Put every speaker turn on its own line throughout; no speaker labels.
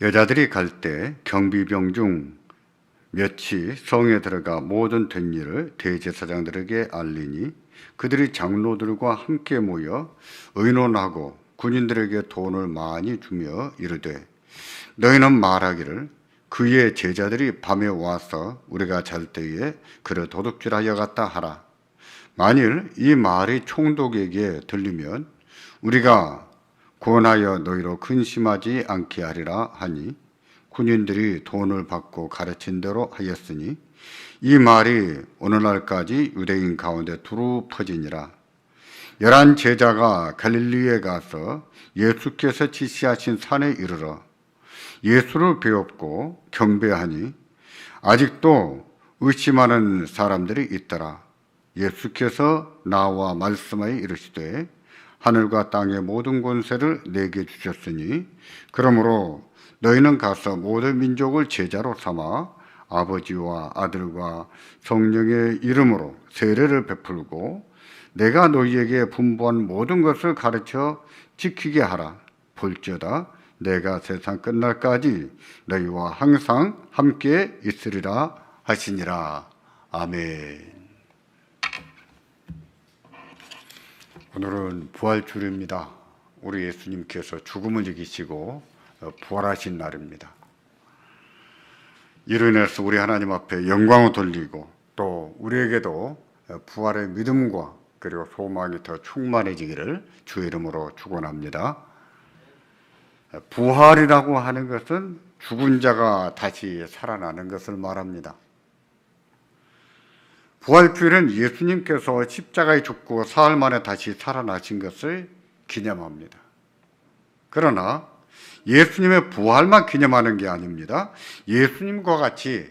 여자들이 갈 때 경비병 중 몇이 성에 들어가 모든 된 일을 대제사장들에게 알리니 그들이 장로들과 함께 모여 의논하고 군인들에게 돈을 많이 주며 이르되 너희는 말하기를 그의 제자들이 밤에 와서 우리가 잘 때에 그를 도둑질하여 갔다 하라. 만일 이 말이 총독에게 들리면 우리가 권하여 너희로 근심하지 않게 하리라 하니 군인들이 돈을 받고 가르친 대로 하였으니 이 말이 오늘날까지 유대인 가운데 두루 퍼지니라. 열한 제자가 갈릴리에 가서 예수께서 지시하신 산에 이르러 예수를 배웠고 경배하니 아직도 의심하는 사람들이 있더라. 예수께서 나와 말씀하여 이르시되 하늘과 땅의 모든 권세를 내게 주셨으니 그러므로 너희는 가서 모든 민족을 제자로 삼아 아버지와 아들과 성령의 이름으로 세례를 베풀고 내가 너희에게 분부한 모든 것을 가르쳐 지키게 하라. 볼지어다 내가 세상 끝날까지 너희와 항상 함께 있으리라 하시니라. 아멘. 오늘은 부활주일입니다. 우리 예수님께서 죽음을 이기시고 어, 부활하신 날입니다. 이로 인해서 우리 하나님 앞에 영광을 돌리고 또 우리에게도 어, 부활의 믿음과 그리고 소망이 더 충만해지기를 주 이름으로 축원합니다. 어, 부활이라고 하는 것은 죽은 자가 다시 살아나는 것을 말합니다. 부활주일은 예수님께서 십자가에 죽고 사흘 만에 다시 살아나신 것을 기념합니다. 그러나 예수님의 부활만 기념하는 게 아닙니다. 예수님과 같이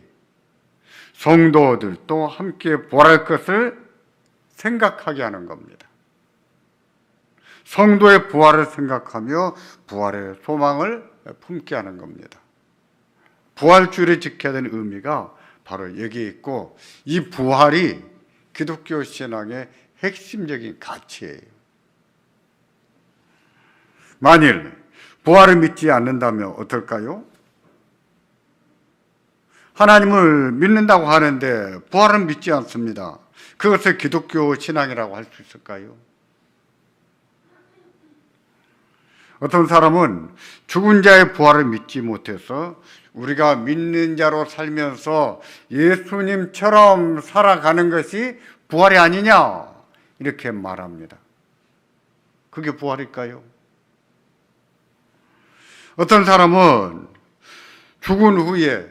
성도들도 함께 부활할 것을 생각하게 하는 겁니다. 성도의 부활을 생각하며 부활의 소망을 품게 하는 겁니다. 부활주일을 지켜야 되는 의미가 바로 여기에 있고 이 부활이 기독교 신앙의 핵심적인 가치예요. 만일 부활을 믿지 않는다면 어떨까요? 하나님을 믿는다고 하는데 부활은 믿지 않습니다. 그것을 기독교 신앙이라고 할 수 있을까요? 어떤 사람은 죽은 자의 부활을 믿지 못해서 우리가 믿는 자로 살면서 예수님처럼 살아가는 것이 부활이 아니냐 이렇게 말합니다. 그게 부활일까요? 어떤 사람은 죽은 후에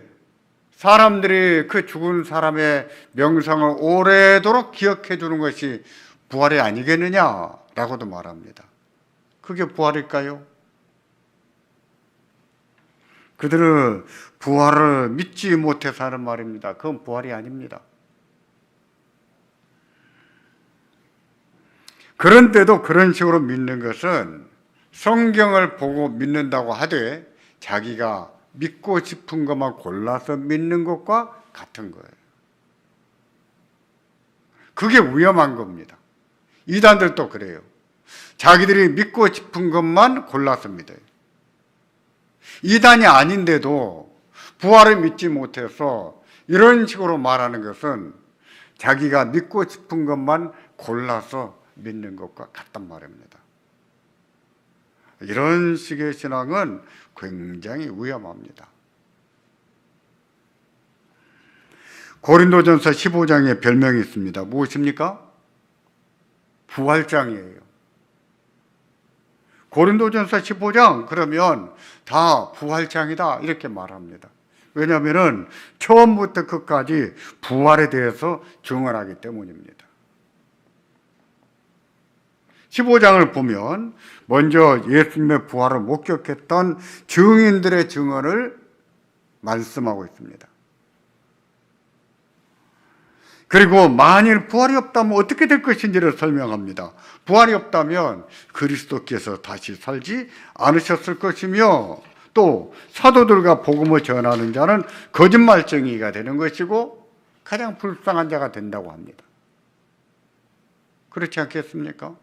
사람들이 그 죽은 사람의 명상을 오래도록 기억해 주는 것이 부활이 아니겠느냐라고도 말합니다. 그게 부활일까요? 그들은 부활을 믿지 못해서 하는 말입니다. 그건 부활이 아닙니다. 그런데도 그런 식으로 믿는 것은 성경을 보고 믿는다고 하되 자기가 믿고 싶은 것만 골라서 믿는 것과 같은 거예요. 그게 위험한 겁니다. 이단들도 그래요. 자기들이 믿고 싶은 것만 골라서 믿어요. 이단이 아닌데도 부활을 믿지 못해서 이런 식으로 말하는 것은 자기가 믿고 싶은 것만 골라서 믿는 것과 같단 말입니다. 이런 식의 신앙은 굉장히 위험합니다. 고린도전서 15장에 별명이 있습니다. 무엇입니까? 부활장이에요. 고린도전서 15장 그러면 다 부활장이다 이렇게 말합니다. 왜냐하면 처음부터 끝까지 부활에 대해서 증언하기 때문입니다. 15장을 보면 먼저 예수님의 부활을 목격했던 증인들의 증언을 말씀하고 있습니다. 그리고 만일 부활이 없다면 어떻게 될 것인지를 설명합니다. 부활이 없다면 그리스도께서 다시 살지 않으셨을 것이며 또 사도들과 복음을 전하는 자는 거짓말쟁이가 되는 것이고 가장 불쌍한 자가 된다고 합니다. 그렇지 않겠습니까?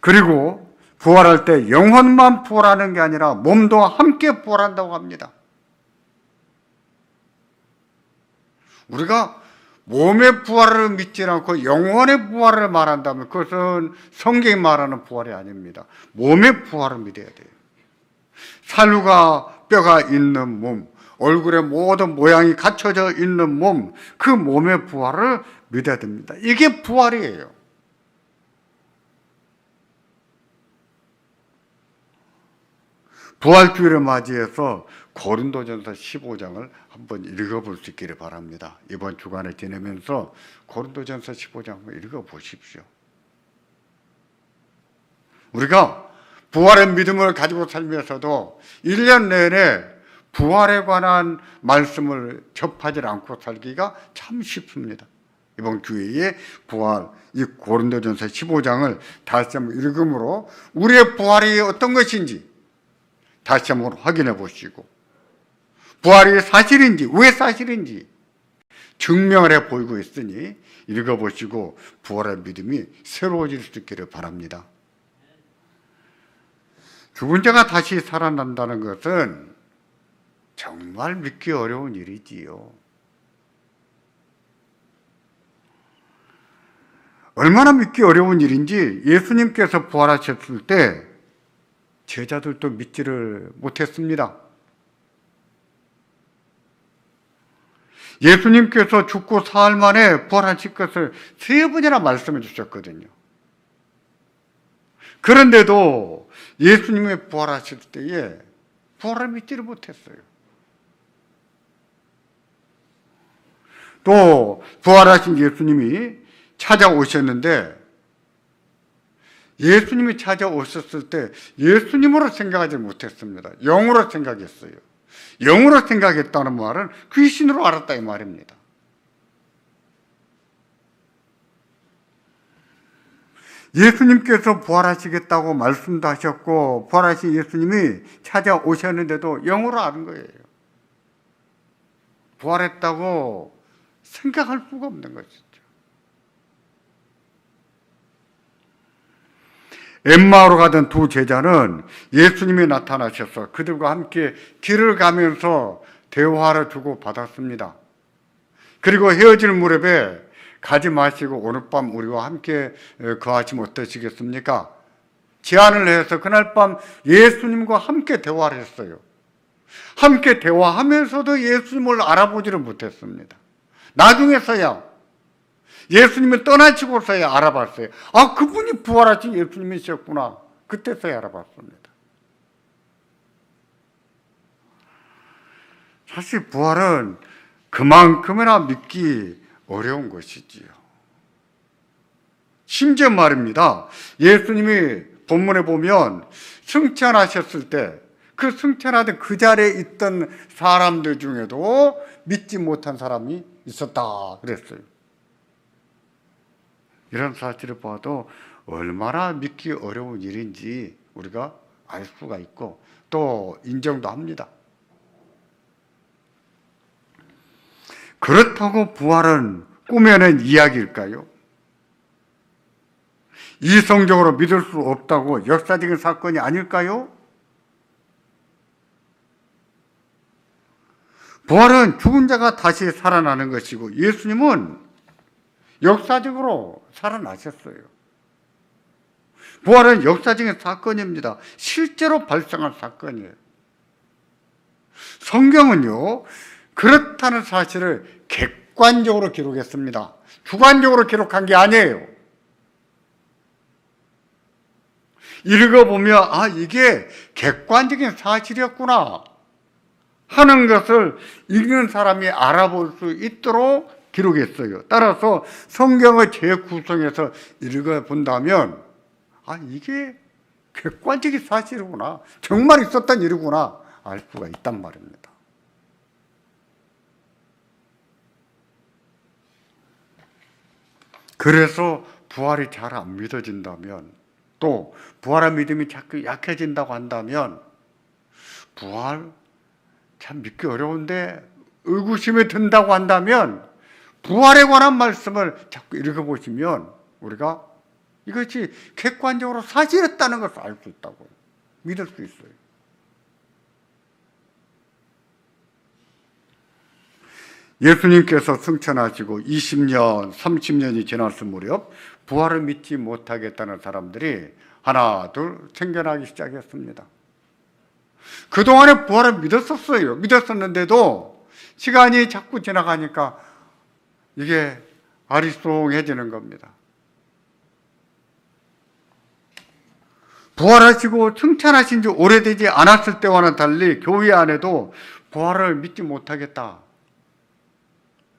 그리고 부활할 때 영혼만 부활하는 게 아니라 몸도 함께 부활한다고 합니다. 우리가 몸의 부활을 믿지 않고 영혼의 부활을 말한다면 그것은 성경이 말하는 부활이 아닙니다. 몸의 부활을 믿어야 돼요. 살과 뼈가 있는 몸, 얼굴의 모든 모양이 갖춰져 있는 몸, 그 몸의 부활을 믿어야 됩니다. 이게 부활이에요. 부활주의를 맞이해서 고린도전서 15장을 한번 읽어볼 수 있기를 바랍니다. 이번 주간에 지내면서 고린도전서 15장 한번 읽어보십시오. 우리가 부활의 믿음을 가지고 살면서도 1년 내내 부활에 관한 말씀을 접하지 않고 살기가 참 쉽습니다. 이번 주에 부활, 이 고린도전서 15장을 다시 한번 읽음으로 우리의 부활이 어떤 것인지 다시 한번 확인해 보시고 부활이 사실인지 왜 사실인지 증명을 해 보이고 있으니 읽어보시고 부활의 믿음이 새로워질 수 있기를 바랍니다. 죽은 자가 다시 살아난다는 것은 정말 믿기 어려운 일이지요. 얼마나 믿기 어려운 일인지 예수님께서 부활하셨을 때 제자들도 믿지를 못했습니다. 예수님께서 죽고 사흘 만에 부활하실 것을 세 번이나 말씀해 주셨거든요. 그런데도 예수님의 부활하실 때에 부활을 믿지를 못했어요. 또 부활하신 예수님이 찾아오셨는데 예수님이 찾아오셨을 때 예수님으로 생각하지 못했습니다. 영으로 생각했어요. 영으로 생각했다는 말은 귀신으로 알았다 이 말입니다. 예수님께서 부활하시겠다고 말씀도 하셨고 부활하신 예수님이 찾아오셨는데도 영으로 아는 거예요. 부활했다고 생각할 수가 없는 것이죠. 엠마오로 가던 두 제자는 예수님이 나타나셔서 그들과 함께 길을 가면서 대화를 주고 받았습니다. 그리고 헤어질 무렵에 가지 마시고 오늘 밤 우리와 함께 거하시면 어떠시겠습니까? 제안을 해서 그날 밤 예수님과 함께 대화를 했어요. 함께 대화하면서도 예수님을 알아보지를 못했습니다. 나중에서야 예수님을 떠나시고서야 알아봤어요. 아, 그분이 부활하신 예수님이셨구나. 그때서야 알아봤습니다. 사실 부활은 그만큼이나 믿기 어려운 것이지요. 심지어 말입니다. 예수님이 본문에 보면 승천하셨을 때 그 승천하던 그 자리에 있던 사람들 중에도 믿지 못한 사람이 있었다 그랬어요. 이런 사실을 봐도 얼마나 믿기 어려운 일인지 우리가 알 수가 있고 또 인정도 합니다. 그렇다고 부활은 꾸며낸 이야기일까요? 이성적으로 믿을 수 없다고 역사적인 사건이 아닐까요? 부활은 죽은 자가 다시 살아나는 것이고 예수님은 역사적으로 살아나셨어요. 부활은 역사적인 사건입니다. 실제로 발생한 사건이에요. 성경은요, 그렇다는 사실을 객관적으로 기록했습니다. 주관적으로 기록한 게 아니에요. 읽어보면, 아, 이게 객관적인 사실이었구나. 하는 것을 읽는 사람이 알아볼 수 있도록 기록했어요. 따라서 성경의 재구성에서 읽어본다면, 아, 이게 객관적인 사실이구나. 정말 있었던 일이구나. 알 수가 있단 말입니다. 그래서 부활이 잘 안 믿어진다면 또 부활의 믿음이 자꾸 약해진다고 한다면 부활 참 믿기 어려운데 의구심이 든다고 한다면 부활에 관한 말씀을 자꾸 읽어보시면 우리가 이것이 객관적으로 사실이었다는 것을 알 수 있다고요. 믿을 수 있어요. 예수님께서 승천하시고 20년, 30년이 지났을 무렵 부활을 믿지 못하겠다는 사람들이 하나, 둘 생겨나기 시작했습니다. 그동안에 부활을 믿었었어요. 믿었었는데도 시간이 자꾸 지나가니까 이게 아리송해지는 겁니다. 부활하시고 승천하신 지 오래되지 않았을 때와는 달리 교회 안에도 부활을 믿지 못하겠다.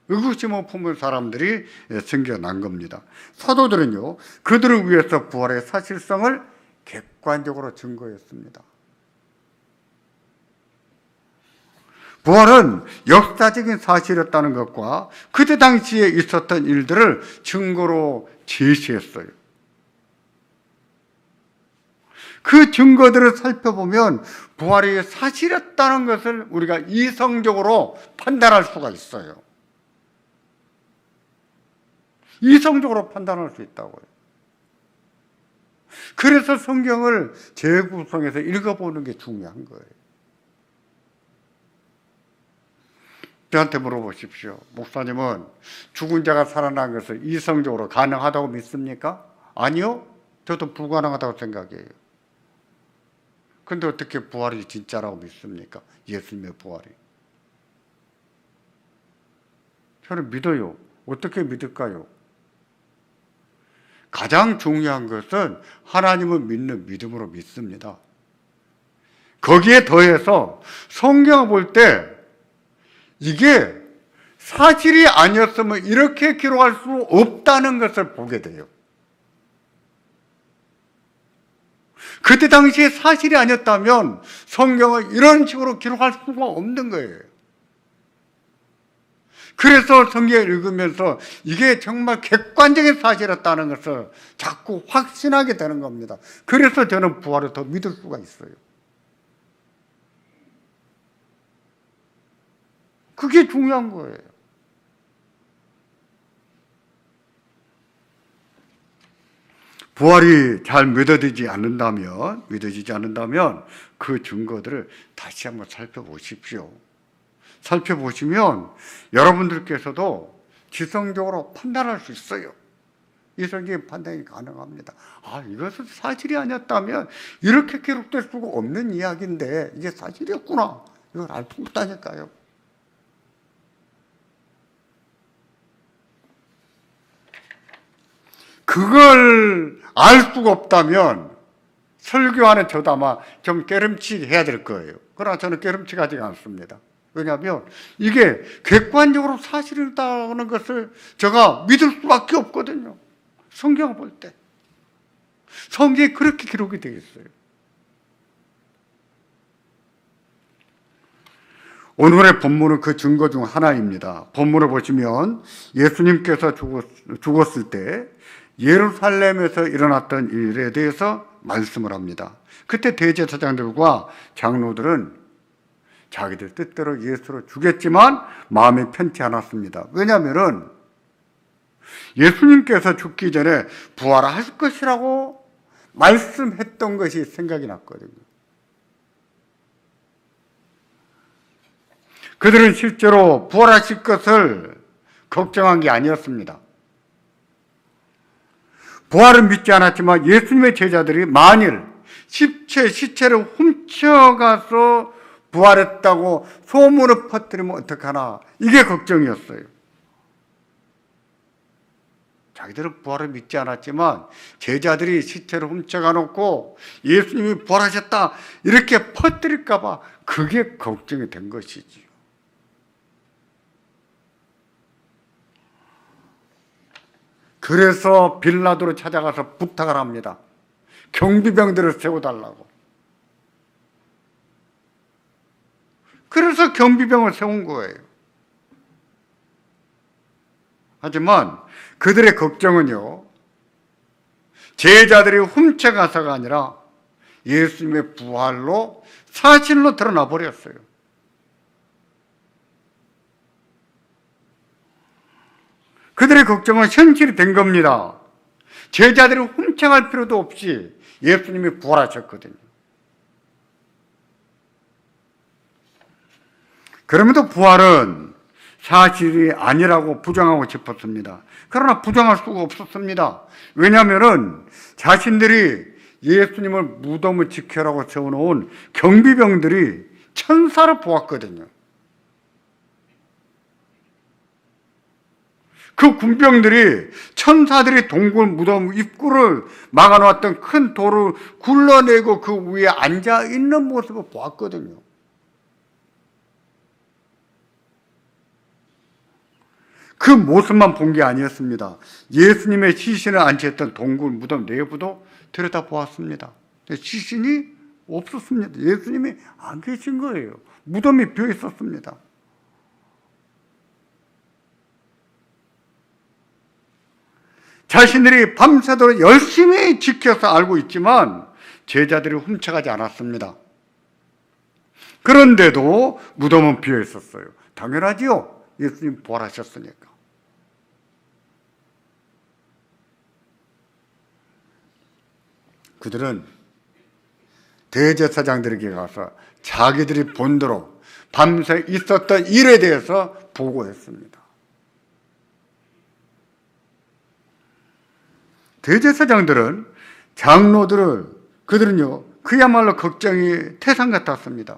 의구심을 품은 사람들이 생겨난 겁니다. 사도들은요, 그들을 위해서 부활의 사실성을 객관적으로 증거했습니다. 부활은 역사적인 사실이었다는 것과 그때 당시에 있었던 일들을 증거로 제시했어요. 그 증거들을 살펴보면 부활이 사실이었다는 것을 우리가 이성적으로 판단할 수가 있어요. 이성적으로 판단할 수 있다고요. 그래서 성경을 재구성해서 읽어보는 게 중요한 거예요. 저한테 물어보십시오. 목사님은 죽은 자가 살아난 것을 이성적으로 가능하다고 믿습니까? 아니요. 저도 불가능하다고 생각해요. 근데 어떻게 부활이 진짜라고 믿습니까? 예수님의 부활이. 저는 믿어요. 어떻게 믿을까요? 가장 중요한 것은 하나님을 믿는 믿음으로 믿습니다. 거기에 더해서 성경을 볼 때 이게 사실이 아니었으면 이렇게 기록할 수 없다는 것을 보게 돼요. 그때 당시에 사실이 아니었다면 성경을 이런 식으로 기록할 수가 없는 거예요. 그래서 성경을 읽으면서 이게 정말 객관적인 사실이었다는 것을 자꾸 확신하게 되는 겁니다. 그래서 저는 부활을 더 믿을 수가 있어요. 그게 중요한 거예요. 부활이 잘 믿어지지 않는다면, 믿어지지 않는다면 그 증거들을 다시 한번 살펴보십시오. 살펴보시면 여러분들께서도 지성적으로 판단할 수 있어요. 이성적인 판단이 가능합니다. 아, 이것은 사실이 아니었다면 이렇게 기록될 수가 없는 이야기인데 이게 사실이었구나. 이걸 알수 없다니까요. 그걸 알 수가 없다면 설교하는 저도 아마 좀 깨름치 해야 될 거예요. 그러나 저는 깨름치 가지 않습니다. 왜냐하면 이게 객관적으로 사실이다는 것을 제가 믿을 수밖에 없거든요. 성경을 볼 때. 성경에 그렇게 기록이 되어 있어요. 오늘의 본문은 그 증거 중 하나입니다. 본문을 보시면 예수님께서 죽었, 죽었을 때 예루살렘에서 일어났던 일에 대해서 말씀을 합니다. 그때 대제사장들과 장로들은 자기들 뜻대로 예수를 죽였지만 마음이 편치 않았습니다. 왜냐하면 예수님께서 죽기 전에 부활할 것이라고 말씀했던 것이 생각이 났거든요. 그들은 실제로 부활하실 것을 걱정한 게 아니었습니다. 부활은 믿지 않았지만 예수님의 제자들이 만일 시체, 시체를 훔쳐가서 부활했다고 소문을 퍼뜨리면 어떡하나. 이게 걱정이었어요. 자기들은 부활을 믿지 않았지만 제자들이 시체를 훔쳐가 놓고 예수님이 부활하셨다. 이렇게 퍼뜨릴까봐 그게 걱정이 된 것이지요. 그래서 빌라도로 찾아가서 부탁을 합니다. 경비병들을 세워달라고. 그래서 경비병을 세운 거예요. 하지만 그들의 걱정은요, 제자들이 훔쳐가서가 아니라 예수님의 부활로 사실로 드러나 버렸어요. 그들의 걱정은 현실이 된 겁니다. 제자들이 훔쳐갈 필요도 없이 예수님이 부활하셨거든요. 그럼에도 부활은 사실이 아니라고 부정하고 싶었습니다. 그러나 부정할 수가 없었습니다. 왜냐하면 자신들이 예수님을 무덤을 지켜라고 세워놓은 경비병들이 천사를 보았거든요. 그 군병들이 천사들이 동굴 무덤 입구를 막아놓았던 큰 돌을 굴러내고 그 위에 앉아 있는 모습을 보았거든요. 그 모습만 본 게 아니었습니다. 예수님의 시신을 안치했던 동굴 무덤 내부도 들여다 보았습니다. 시신이 없었습니다. 예수님이 안 계신 거예요. 무덤이 비어 있었습니다. 자신들이 밤새도록 열심히 지켜서 알고 있지만 제자들이 훔쳐가지 않았습니다. 그런데도 무덤은 비어 있었어요. 당연하지요. 예수님 부활하셨으니까. 그들은 대제사장들에게 가서 자기들이 본대로 밤새 있었던 일에 대해서 보고했습니다. 대제사장들은 장로들을 그들은요 그야말로 걱정이 태산 같았습니다.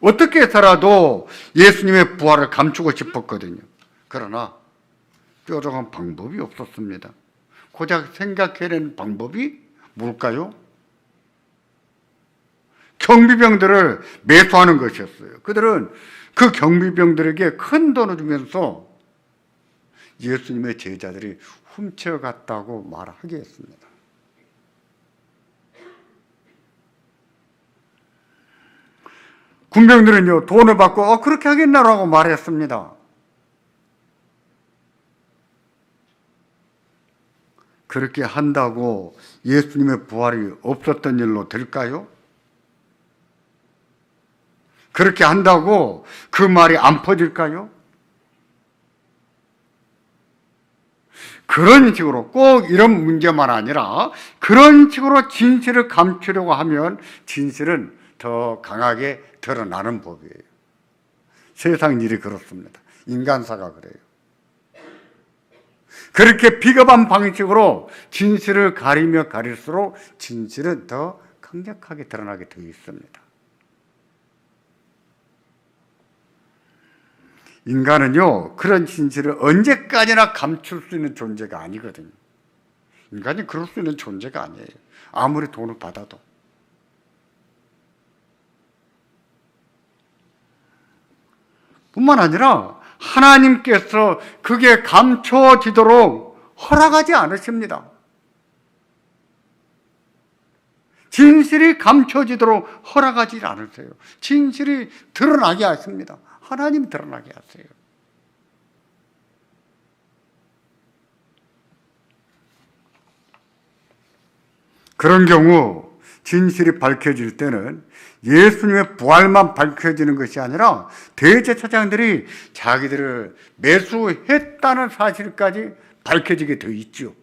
어떻게 해서라도 예수님의 부활을 감추고 싶었거든요. 그러나 뾰족한 방법이 없었습니다. 고작 생각해낸 방법이 뭘까요? 경비병들을 매수하는 것이었어요. 그들은 그 경비병들에게 큰 돈을 주면서 예수님의 제자들이 훔쳐갔다고 말하게 했습니다. 군병들은요, 돈을 받고, 어, 그렇게 하겠나라고 말했습니다. 그렇게 한다고 예수님의 부활이 없었던 일로 될까요? 그렇게 한다고 그 말이 안 퍼질까요? 그런 식으로 꼭 이런 문제만 아니라 그런 식으로 진실을 감추려고 하면 진실은 더 강하게 드러나는 법이에요. 세상 일이 그렇습니다. 인간사가 그래요. 그렇게 비겁한 방식으로 진실을 가리며 가릴수록 진실은 더 강력하게 드러나게 되어 있습니다. 인간은요, 그런 진실을 언제까지나 감출 수 있는 존재가 아니거든요. 인간이 그럴 수 있는 존재가 아니에요. 아무리 돈을 받아도. 뿐만 아니라 하나님께서 그게 감춰지도록 허락하지 않으십니다. 진실이 감춰지도록 허락하지 않으세요. 진실이 드러나게 하십니다. 하나님 드러나게 하세요. 그런 경우 진실이 밝혀질 때는 예수님의 부활만 밝혀지는 것이 아니라 대제사장들이 자기들을 매수했다는 사실까지 밝혀지게 되어 있죠.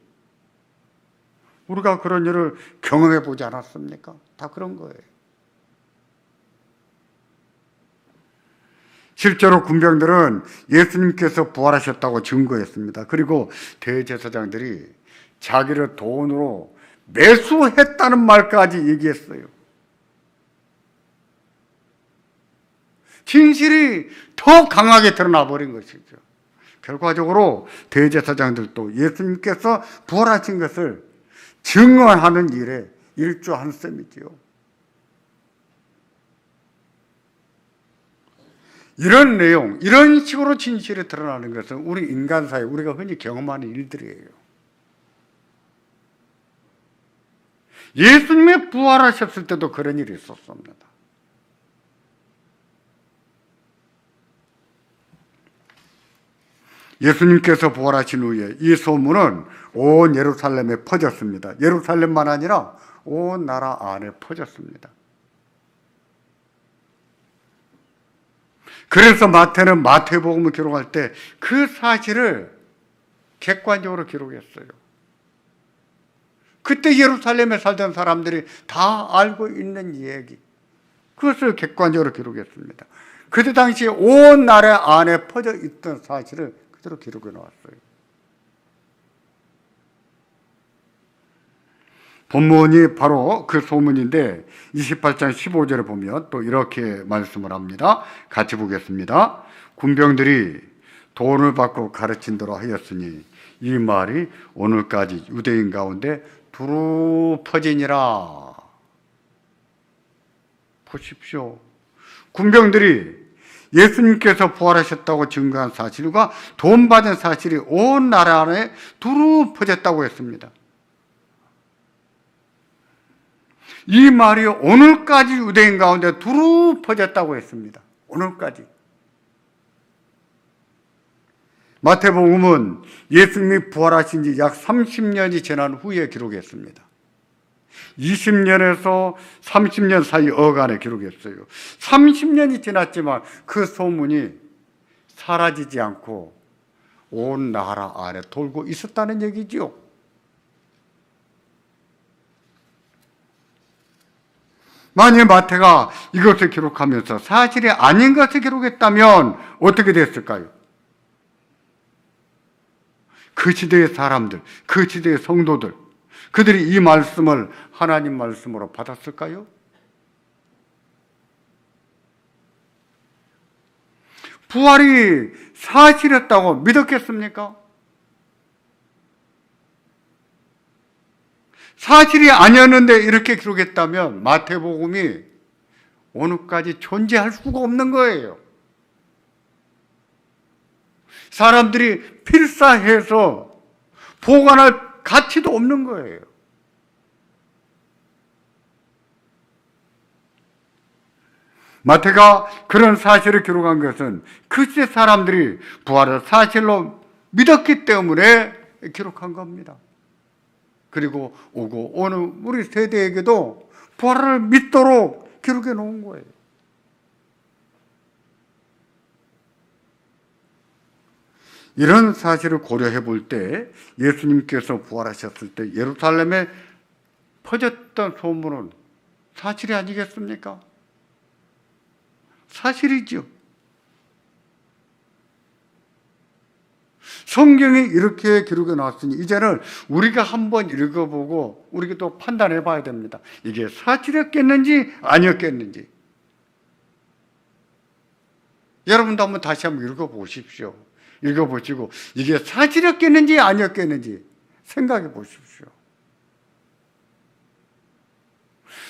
우리가 그런 일을 경험해 보지 않았습니까? 다 그런 거예요. 실제로 군병들은 예수님께서 부활하셨다고 증거했습니다. 그리고 대제사장들이 자기를 돈으로 매수했다는 말까지 얘기했어요. 진실이 더 강하게 드러나 버린 것이죠. 결과적으로 대제사장들도 예수님께서 부활하신 것을 증언하는 일에 일조한 셈이지요. 이런 내용, 이런 식으로 진실이 드러나는 것은 우리 인간사에 우리가 흔히 경험하는 일들이에요. 예수님의 부활하셨을 때도 그런 일이 있었습니다. 예수님께서 부활하신 후에 이 소문은 온 예루살렘에 퍼졌습니다. 예루살렘만 아니라 온 나라 안에 퍼졌습니다. 그래서 마태는 마태복음을 기록할 때 그 사실을 객관적으로 기록했어요. 그때 예루살렘에 살던 사람들이 다 알고 있는 이야기. 그것을 객관적으로 기록했습니다. 그때 당시 온 나라 안에 퍼져 있던 사실을 그대로 기록해 놓았어요. 본문이 바로 그 소문인데 28장 15절에 보면 또 이렇게 말씀을 합니다. 같이 보겠습니다. 군병들이 돈을 받고 가르친 대로 하였으니 이 말이 오늘까지 유대인 가운데 두루 퍼지니라. 보십시오. 군병들이 예수님께서 부활하셨다고 증거한 사실과 돈 받은 사실이 온 나라 안에 두루 퍼졌다고 했습니다. 이 말이 오늘까지 유대인 가운데 두루 퍼졌다고 했습니다. 오늘까지. 마태복음은 예수님이 부활하신 지 약 30년이 지난 후에 기록했습니다. 20년에서 30년 사이 어간에 기록했어요. 30년이 지났지만 그 소문이 사라지지 않고 온 나라 안에 돌고 있었다는 얘기지요. 만일 마태가 이것을 기록하면서 사실이 아닌 것을 기록했다면 어떻게 됐을까요? 그 시대의 사람들, 그 시대의 성도들, 그들이 이 말씀을 하나님 말씀으로 받았을까요? 부활이 사실이었다고 믿었겠습니까? 사실이 아니었는데 이렇게 기록했다면 마태복음이 오늘까지 존재할 수가 없는 거예요. 사람들이 필사해서 보관할 가치도 없는 거예요. 마태가 그런 사실을 기록한 것은 그때 사람들이 부활을 사실로 믿었기 때문에 기록한 겁니다. 그리고 오고 오는 우리 세대에게도 부활을 믿도록 기록해 놓은 거예요. 이런 사실을 고려해 볼 때 예수님께서 부활하셨을 때 예루살렘에 퍼졌던 소문은 사실이 아니겠습니까? 사실이죠. 성경이 이렇게 기록해 놨으니 이제는 우리가 한번 읽어보고 우리가 또 판단해 봐야 됩니다. 이게 사실이었겠는지 아니었겠는지. 여러분도 한번 다시 한번 읽어보십시오. 읽어보시고 이게 사실이었겠는지 아니었겠는지 생각해 보십시오.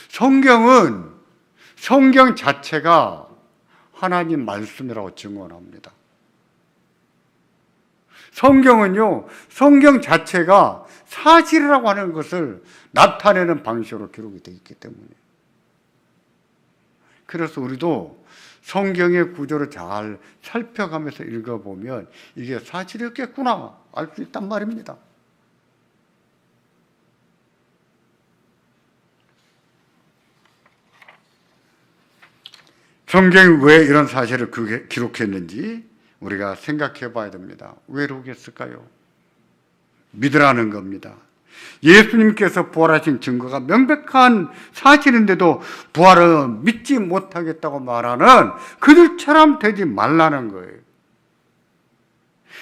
성경은 성경 자체가 하나님 말씀이라고 증언합니다. 성경은요, 성경 자체가 사실이라고 하는 것을 나타내는 방식으로 기록이 되어 있기 때문에. 그래서 우리도 성경의 구조를 잘 살펴가면서 읽어보면 이게 사실이었겠구나 알 수 있단 말입니다. 성경이 왜 이런 사실을 기록했는지 우리가 생각해 봐야 됩니다. 왜 그러겠을까요? 믿으라는 겁니다. 예수님께서 부활하신 증거가 명백한 사실인데도 부활을 믿지 못하겠다고 말하는 그들처럼 되지 말라는 거예요.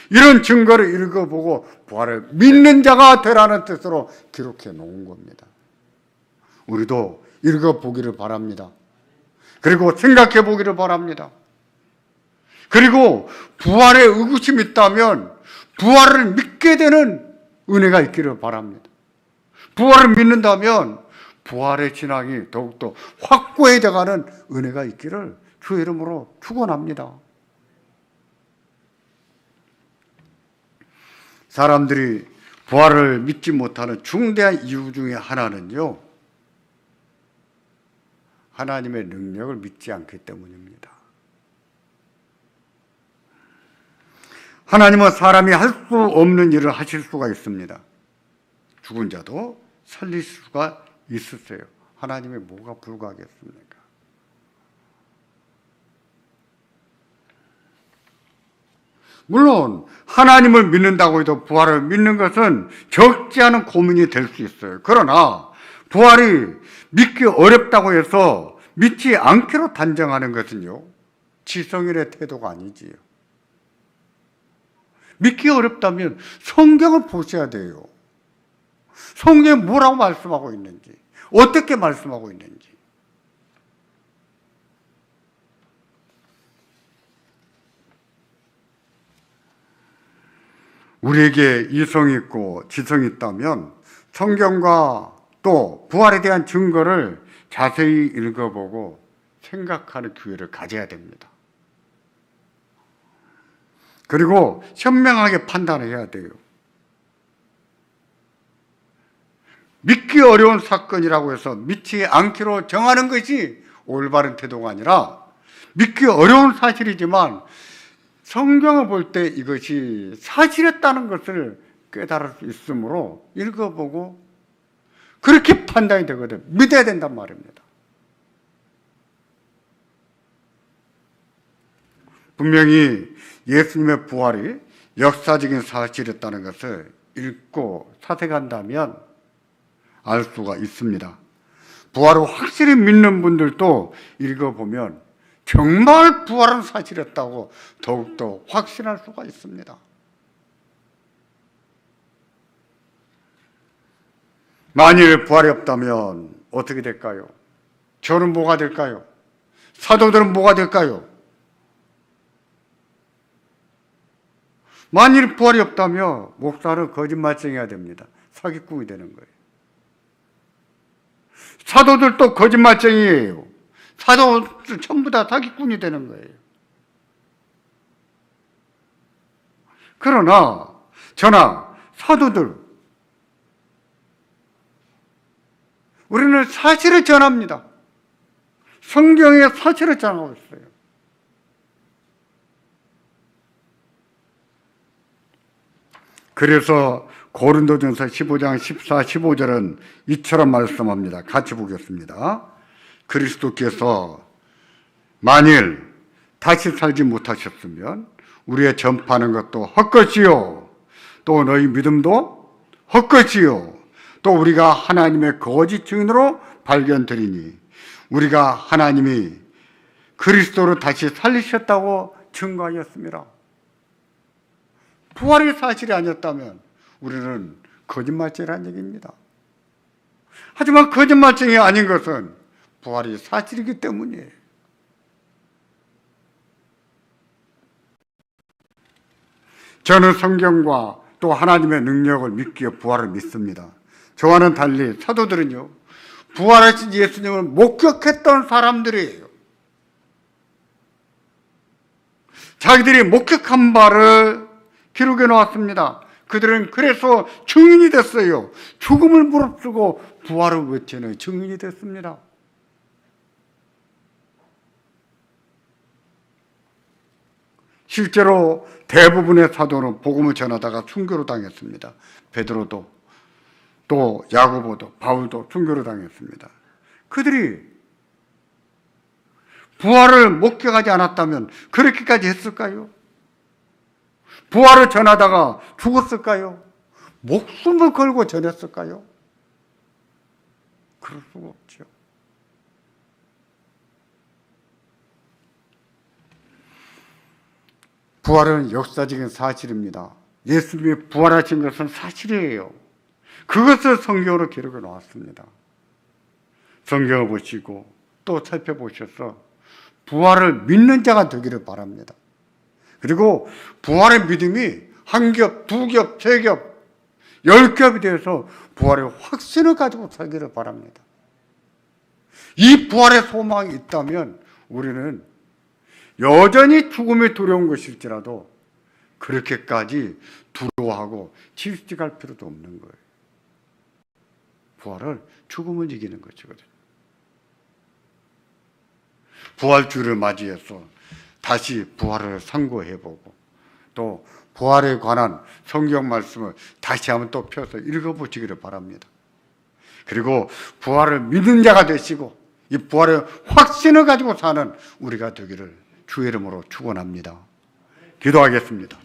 이런 증거를 읽어보고 부활을 믿는 자가 되라는 뜻으로 기록해 놓은 겁니다. 우리도 읽어보기를 바랍니다. 그리고 생각해 보기를 바랍니다. 그리고 부활에 의구심이 있다면 부활을 믿게 되는 은혜가 있기를 바랍니다. 부활을 믿는다면 부활의 신앙이 더욱더 확고해져 가는 은혜가 있기를 주 이름으로 축원합니다. 사람들이 부활을 믿지 못하는 중대한 이유 중에 하나는요. 하나님의 능력을 믿지 않기 때문입니다. 하나님은 사람이 할 수 없는 일을 하실 수가 있습니다. 죽은 자도 살릴 수가 있으세요. 하나님의 뭐가 불가하겠습니까? 물론 하나님을 믿는다고 해도 부활을 믿는 것은 적지 않은 고민이 될 수 있어요. 그러나 부활이 믿기 어렵다고 해서 믿지 않기로 단정하는 것은요. 지성인의 태도가 아니지요. 믿기 어렵다면 성경을 보셔야 돼요. 성경에 뭐라고 말씀하고 있는지, 어떻게 말씀하고 있는지. 우리에게 이성 있고 지성 있다면 성경과 또 부활에 대한 증거를 자세히 읽어보고 생각하는 기회를 가져야 됩니다. 그리고 현명하게 판단을 해야 돼요. 믿기 어려운 사건이라고 해서 믿지 않기로 정하는 것이 올바른 태도가 아니라 믿기 어려운 사실이지만 성경을 볼 때 이것이 사실이었다는 것을 깨달을 수 있으므로 읽어보고 그렇게 판단이 되거든. 믿어야 된단 말입니다. 분명히 예수님의 부활이 역사적인 사실이었다는 것을 읽고 사색한다면 알 수가 있습니다. 부활을 확실히 믿는 분들도 읽어보면 정말 부활은 사실이었다고 더욱더 확신할 수가 있습니다. 만일 부활이 없다면 어떻게 될까요? 저는 뭐가 될까요? 사도들은 뭐가 될까요? 만일 부활이 없다면 목사는 거짓말쟁이가 됩니다. 사기꾼이 되는 거예요. 사도들도 거짓말쟁이에요. 사도들 전부 다 사기꾼이 되는 거예요. 그러나 저나 사도들 우리는 사실을 전합니다. 성경의 사실을 전하고 있어요. 그래서 고린도전서 15장 14, 15절은 이처럼 말씀합니다. 같이 보겠습니다. 그리스도께서 만일 다시 살지 못하셨으면 우리의 전파하는 것도 헛것이요. 또 너희 믿음도 헛것이요. 또 우리가 하나님의 거짓 증인으로 발견되리니 우리가 하나님이 그리스도를 다시 살리셨다고 증거하였습니다. 부활이 사실이 아니었다면 우리는 거짓말쟁이라는 얘기입니다. 하지만 거짓말쟁이 아닌 것은 부활이 사실이기 때문이에요. 저는 성경과 또 하나님의 능력을 믿기에 부활을 믿습니다. 저와는 달리 사도들은요, 부활하신 예수님을 목격했던 사람들이에요. 자기들이 목격한 바를 기록해 놓았습니다. 그들은 그래서 증인이 됐어요. 죽음을 무릅쓰고 부활을 외치는 증인이 됐습니다. 실제로 대부분의 사도는 복음을 전하다가 순교로 당했습니다. 베드로도 또 야고보도 바울도 순교로 당했습니다. 그들이 부활을 목격하지 않았다면 그렇게까지 했을까요? 부활을 전하다가 죽었을까요? 목숨을 걸고 전했을까요? 그럴 수가 없죠. 부활은 역사적인 사실입니다. 예수님이 부활하신 것은 사실이에요. 그것을 성경으로 기록해 놓았습니다. 성경을 보시고 또 살펴보셔서 부활을 믿는 자가 되기를 바랍니다. 그리고 부활의 믿음이 한 겹, 두 겹, 세 겹, 열 겹이 되어서 부활의 확신을 가지고 살기를 바랍니다. 이 부활의 소망이 있다면 우리는 여전히 죽음이 두려운 것일지라도 그렇게까지 두려워하고 질식할 필요도 없는 거예요. 부활을 죽음을 이기는 것이거든요. 부활주를 맞이해서 다시 부활을 상고해보고 또 부활에 관한 성경 말씀을 다시 한번 또 펴서 읽어보시기를 바랍니다. 그리고 부활을 믿는 자가 되시고 이 부활의 확신을 가지고 사는 우리가 되기를 주의 이름으로 축원합니다. 기도하겠습니다.